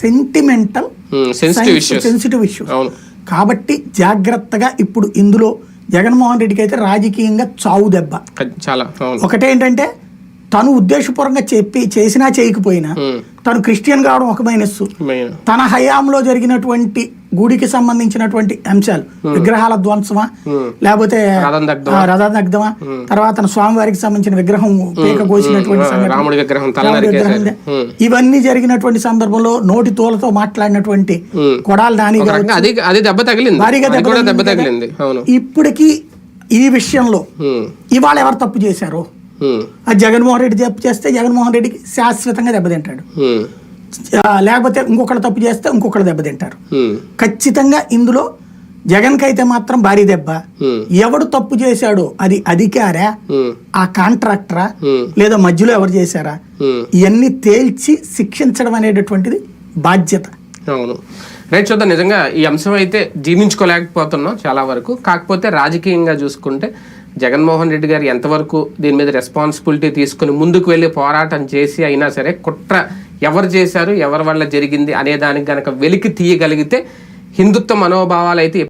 Sentimental sensitive issue కాబట్టి జాగ్రత్తగా ఇప్పుడు ఇందులో జగన్మోహన్ రెడ్డికి అయితే రాజకీయంగా చావు దెబ్బ. చాలా ఒకటేంటంటే తను ఉద్దేశపూర్వకంగా చెప్పి చేసినా చేయకపోయినా ఉమ్, తను క్రిస్టియన్ కావడం ఒక మైనస్ తన హయాంలో జరిగినటువంటి గుడికి సంబంధించినటువంటి అంశాలు విగ్రహాల ధ్వంసమా Hmm. లేకపోతే రథం దగ్ధమా? ఆ, రథ దగ్ధమా తర్వాత తన స్వామివారికి సంబంధించిన విగ్రహం పీక కోసినటువంటి విగ్రహం Hmm. ఇవన్నీ జరిగినటువంటి సందర్భంలో నోటి తోలతో మాట్లాడినటువంటి Hmm. కొడాలి నాని గారు అవును. ఇప్పటికీ ఈ విషయంలో ఇవాళ ఎవరు తప్పు చేశారో? అది జగన్మోహన్ రెడ్డి తప్పు చేస్తే జగన్మోహన్ రెడ్డికి శాశ్వతంగా దెబ్బతింటాడు ఆ, లేకపోతే ఇంకొకళ్ళు తప్పు చేస్తే ఇంకొకళ్ళు దెబ్బతింటారు ఖచ్చితంగా ఇందులో జగన్కి అయితే మాత్రం భారీ దెబ్బ. ఎవడు తప్పు చేశాడో అది అధికారా? ఆ కాంట్రాక్టరా? లేదా మధ్యలో ఎవరు చేశారా. ఇవన్నీ తేల్చి శిక్షించడం అనేటటువంటిది బాధ్యత. అవును. రైట్ చూద్దాం. నిజంగా ఈ అంశం అయితే జీర్ణించుకోలేకపోతున్నాం చాలా వరకు. కాకపోతే రాజకీయంగా చూసుకుంటే జగన్మోహన్ రెడ్డి గారు ఎంతవరకు దీని మీద రెస్పాన్సిబిలిటీ తీసుకుని ముందుకు వెళ్ళి పోరాటం చేసి అయినా సరే కుట్ర ఎవరు చేశారు ఎవరి వల్ల జరిగింది అనే దానికి గనక వెలికి తీయగలిగితే హిందుత్వ మనోభావాలు అయితే